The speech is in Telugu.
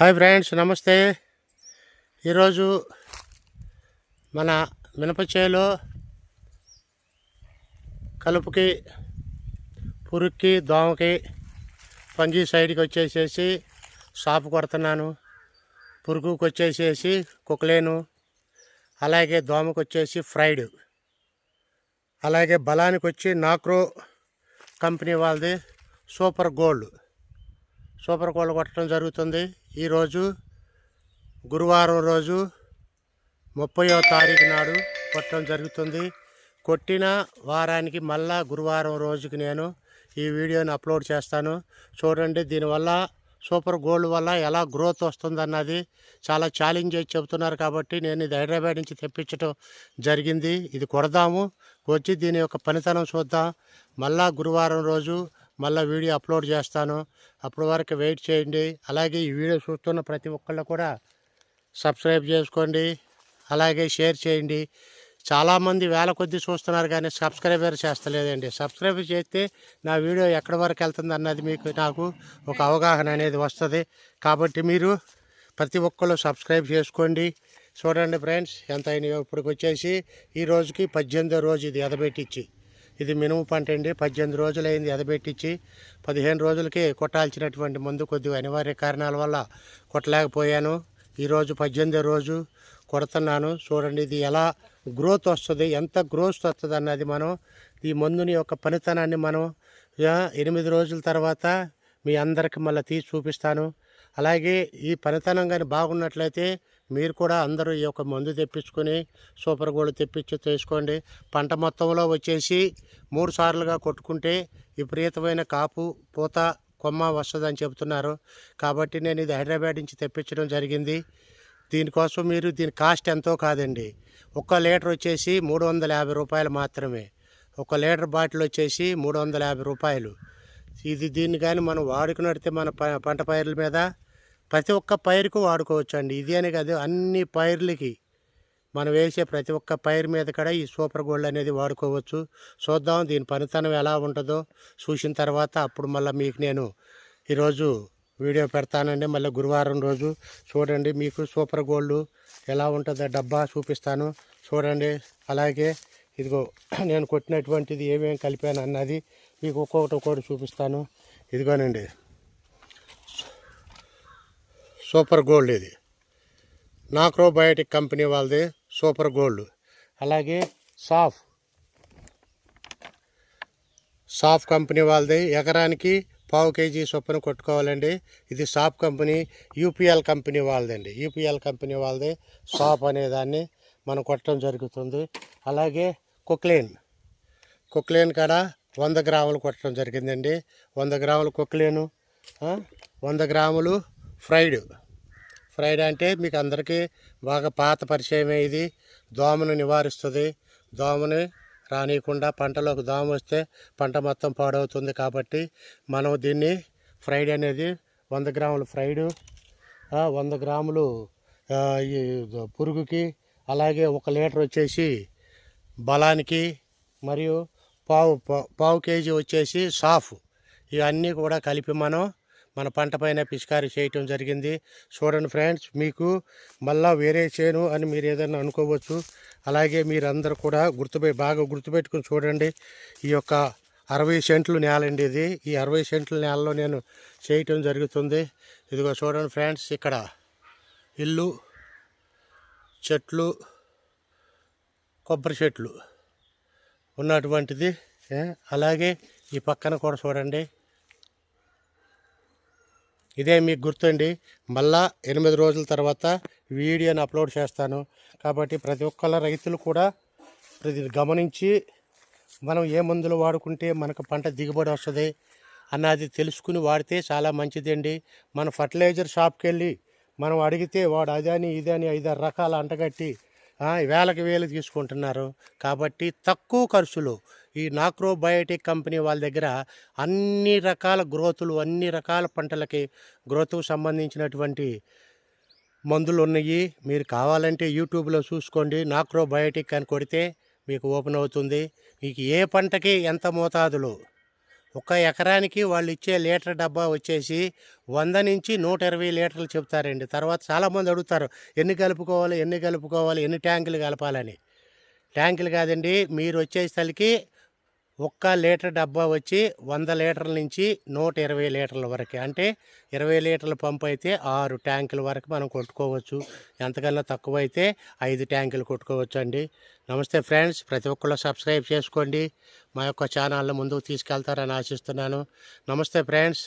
హాయ్ ఫ్రెండ్స్ నమస్తే. ఈరోజు మన మినప చేలో కలుపుకి పురుక్కి దోమకి పంజీ సైడ్కి వచ్చేసేసి సాపు కొడుతున్నాను. పురుగుకి వచ్చేసేసి కుక్కలేను. అలాగే దోమకు వచ్చేసి ఫ్రైడ్. అలాగే బలానికి వచ్చి నాక్రో కంపెనీ వాళ్ళది సూపర్ గోల్డ్. సూపర్ కోళ్ళు కొట్టడం జరుగుతుంది. ఈరోజు గురువారం రోజు ముప్పయో తారీఖు నాడు కొట్టడం జరుగుతుంది. కొట్టిన వారానికి మళ్ళా గురువారం రోజుకి నేను ఈ వీడియోని అప్లోడ్ చేస్తాను. చూడండి దీనివల్ల సూపర్ గోల్డ్ వల్ల ఎలా గ్రోత్ వస్తుందన్నది చాలా ఛాలెంజ్ చేసి చెబుతున్నారు కాబట్టి నేను ఇది హైదరాబాద్ నుంచి తెప్పించడం జరిగింది. ఇది కొడదాము. వచ్చి దీని యొక్క పనితనం చూద్దాం. మళ్ళా గురువారం రోజు మళ్ళీ వీడియో అప్లోడ్ చేస్తాను. అప్పటి వరకు వెయిట్ చేయండి. అలాగే ఈ వీడియో చూస్తున్న ప్రతి ఒక్కళ్ళు కూడా సబ్స్క్రైబ్ చేసుకోండి. అలాగే షేర్ చేయండి. చాలామంది వేల కొద్దీ చూస్తున్నారు కానీ సబ్స్క్రైబర్ చేస్తలేదండి. సబ్స్క్రైబ్ చేస్తే నా వీడియో ఎక్కడి వరకు వెళ్తుంది అన్నది మీకు నాకు ఒక అవగాహన అనేది వస్తుంది. కాబట్టి మీరు ప్రతి ఒక్కళ్ళు సబ్స్క్రైబ్ చేసుకోండి. చూడండి ఫ్రెండ్స్ ఎంత అయినాయో ఇప్పటికి వచ్చేసి ఈ రోజుకి పద్దెనిమిదో రోజు ఇది ఎదబెట్టించి ఇది మినుము పంట అండి. పద్దెనిమిది రోజులు అయింది ఎదబెట్టించి పదిహేను రోజులకి కొట్టాల్సినటువంటి మందు కొద్దిగా అనివార్య కారణాల వల్ల కొట్టలేకపోయాను. ఈరోజు పద్దెనిమిదో రోజు కొడుతున్నాను. చూడండి ఇది ఎలా గ్రోత్ వస్తుంది ఎంత గ్రోత్ వస్తుంది అన్నది మనం ఈ మందుని యొక్క పనితనాన్ని మనం ఎనిమిది రోజుల తర్వాత మీ అందరికి మళ్ళీ తీసి చూపిస్తాను. అలాగే ఈ పనితనం కానీ బాగున్నట్లయితే మీరు కూడా అందరూ ఈ యొక్క మందు తెప్పించుకొని సూపర్ గోల్డ్ తెప్పించి చేసుకోండి పంట మొత్తంలో వచ్చేసి మూడు సార్లుగా కొట్టుకుంటే విపరీతమైన కాపు పూత కొమ్మ వస్తుందని చెబుతున్నారు. కాబట్టి నేను ఇది హైదరాబాద్ నుంచి తెప్పించడం జరిగింది. దీనికోసం మీరు దీని కాస్ట్ ఎంతో కాదండి. ఒక్క లీటర్ వచ్చేసి మూడు వందల యాభై రూపాయలు మాత్రమే. ఒక లీటర్ బాటిల్ వచ్చేసి మూడు వందల యాభై రూపాయలు. ఇది దీన్ని కానీ మనం వాడుకున్నట్టే మన ప- పంట పైర్ల మీద ప్రతి ఒక్క పైరుకు వాడుకోవచ్చు అండి ఇది అని కాదు అన్ని పైర్లకి మనం వేసే ప్రతి ఒక్క పైరు మీద కూడా ఈ సూపర్ గోల్డ్ అనేది వాడుకోవచ్చు. చూద్దాం దీని పనితనం ఎలా ఉంటుందో. చూసిన తర్వాత అప్పుడు మళ్ళీ మీకు నేను ఈరోజు వీడియో పెడతానండి. మళ్ళీ గురువారం రోజు చూడండి మీకు సూపర్ గోల్డ్ ఎలా ఉంటుందో డబ్బా చూపిస్తాను. చూడండి అలాగే ఇదిగో నేను కొట్టినటువంటిది ఏమేమి కలిపాను అన్నది మీకు ఒక్కొక్కటి ఒక్కొక్కటి చూపిస్తాను. ఇదిగోనండి. సూపర్ గోల్డ్ ఇది. నాక్రోబయోటిక్ కంపెనీ వాళ్ళది సూపర్ గోల్డ్. అలాగే సాఫ్. సాఫ్ కంపెనీ వాళ్ళది. ఎకరానికి పావు కేజీ చొప్పున కొట్టుకోవాలండి. ఇది సాఫ్ కంపెనీ యూపీఎల్ కంపెనీ వాళ్ళదండి. యూపీఎల్ కంపెనీ వాళ్ళది సాఫ్ అనే దాన్ని మనం కొట్టడం జరుగుతుంది. అలాగే కుక్లేన్. కుక్లేన్ కాడ వంద గ్రాములు కొట్టడం జరిగిందండి. వంద గ్రాములు కుక్లేను వంద గ్రాములు ఫ్రైడ్. ఫ్రైడ్ అంటే మీకు అందరికీ బాగా పాత పరిచయమే ఇది. దోమను నివారిస్తుంది. దోమని రానియకుండా పంటలోకి దోమ వస్తే పంట మొత్తం పాడవుతుంది కాబట్టి మనం దీన్ని ఫ్రైడ్ అనేది వంద గ్రాములు ఫ్రైడ్ వంద గ్రాములు ఈ పురుగుకి అలాగే ఒక లీటర్ వచ్చేసి బలానికి మరియు పావు పా- పావు కేజీ వచ్చేసి సాఫ్. ఇవన్నీ కూడా కలిపి మనం మన పంట పైన పిచికారీ చేయటం జరిగింది. చూడండి ఫ్రెండ్స్ మీకు మళ్ళా వేరే చేను అని మీరు ఏదైనా అనుకోవచ్చు. అలాగే మీరందరూ కూడా గుర్తుపై బాగా గుర్తుపెట్టుకుని చూడండి. ఈ యొక్క అరవై సెంట్లు నేలండి ఇది. ఈ అరవై సెంట్ల నేలలో నేను చేయటం జరుగుతుంది. ఇదిగో చూడండి ఫ్రెండ్స్ ఇక్కడ ఇల్లు చెట్లు కొబ్బరి చెట్లు ఉన్నటువంటిది. అలాగే ఈ పక్కన కూడా చూడండి. ఇదే మీకు గుర్తుండి మళ్ళా ఎనిమిది రోజుల తర్వాత వీడియోని అప్లోడ్ చేస్తాను. కాబట్టి ప్రతి ఒక్కళ్ళ రైతులు కూడా ప్రతి గమనించి మనం ఏ మందులు వాడుకుంటే మనకు పంట దిగుబడి వస్తుంది అన్నది తెలుసుకుని వాడితే చాలా మంచిదండి. మన ఫర్టిలైజర్ షాప్కి వెళ్ళి మనం అడిగితే వాడు అదని ఇదని ఐదారు రకాల అంటగట్టి వేలకు వేలు తీసుకుంటున్నారు. కాబట్టి తక్కువ ఖర్చులో ఈ నాక్రోబయోటిక్ కంపెనీ వాళ్ళ దగ్గర అన్ని రకాల గ్రోతులు అన్ని రకాల పంటలకి గ్రోత్కు సంబంధించినటువంటి మందులు ఉన్నాయి మీరు కావాలంటే యూట్యూబ్లో చూసుకోండి. నాక్రోబయోటిక్ అని కొడితే మీకు ఓపెన్ అవుతుంది. మీకు ఏ పంటకి ఎంత మోతాదులో? ఒక ఎకరానికి వాళ్ళు ఇచ్చే లీటర్ డబ్బా వచ్చేసి వంద నుంచి నూట ఇరవై లీటర్లు చెప్తారండి. తర్వాత చాలామంది అడుగుతారు ఎన్ని కలుపుకోవాలి ఎన్ని కలుపుకోవాలి ఎన్ని ట్యాంకులు కలపాలని? ట్యాంకులు కాదండి మీరు వచ్చేసరికి ఒక్క లీటర్ డబ్బా వచ్చి వంద లీటర్ల నుంచి నూట ఇరవై లీటర్ల వరకు. అంటే ఇరవై లీటర్ల పంప్ అయితే ఆరు ట్యాంకుల వరకు మనం కొట్టుకోవచ్చు. ఎంతకన్నా తక్కువ అయితే ఐదు ట్యాంకులు కొట్టుకోవచ్చు అండి నమస్తే ఫ్రెండ్స్ ప్రతి ఒక్కళ్ళు సబ్స్క్రైబ్ చేసుకోండి. మా యొక్క ఛానల్ని ముందుకు తీసుకెళ్తారని ఆశిస్తున్నాను. నమస్తే ఫ్రెండ్స్.